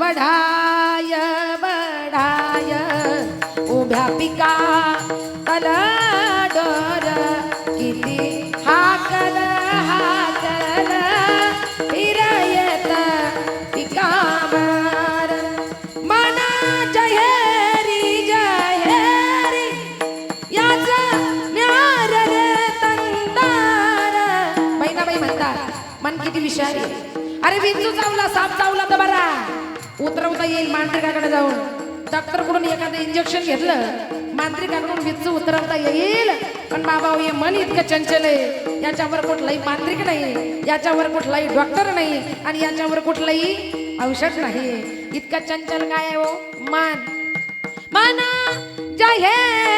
वढाय वढाय उभ्या पिका तल डोर किती हाकल हाकल. फिरयत पिकावर मना जहेरी जहेरी याचा न्यार रे तंदार. बहिणाबाई म्हणतात मन किती विषारी. अरे विंचू चावला साप चावला तर बरा. उतरवता येईल मांत्रिकाकडे जाऊन. डॉक्टरकडून एखादं इंजेक्शन घेतलं मांत्रिकाकडून विच उतरवता येईल. पण बाबा हे मन इतकं चंचल आहे. याच्यावर कुठलाही मांत्रिक नाही याच्यावर कुठलाही डॉक्टर नाही आणि याच्यावर कुठलंही औषध नाही. इतकं चंचल काय आहे हो? मन. जय हे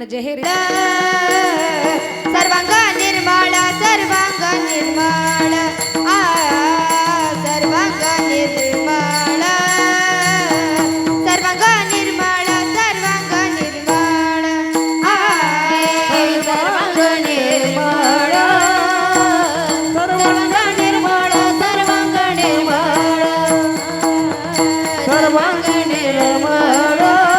मन जेहेरी सर्वांग निर्मळ सर्वांग निर्मळ आ सर्वांग निर्माण. सर्वांग सर्वांग सर्वांग सर्वांग सर्वांग सर्वांग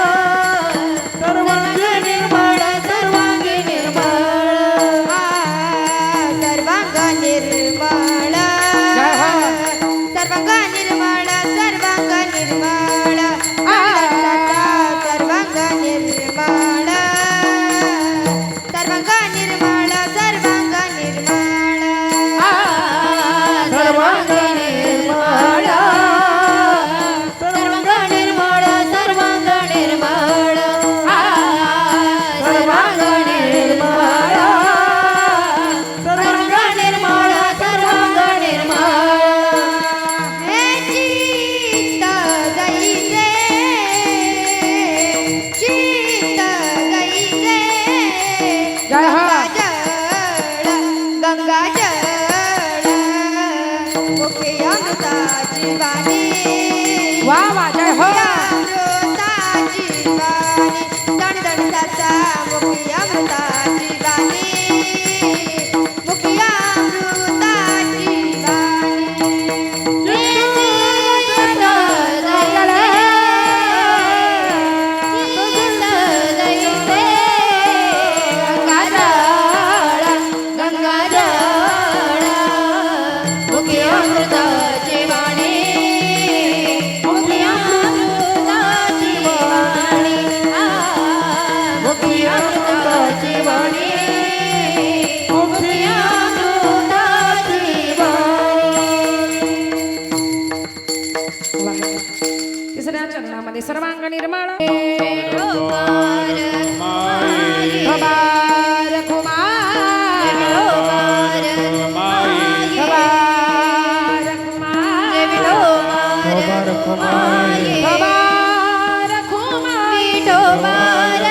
वा हो. Kumar, Kumar, Kumar, Kumar, Kumar,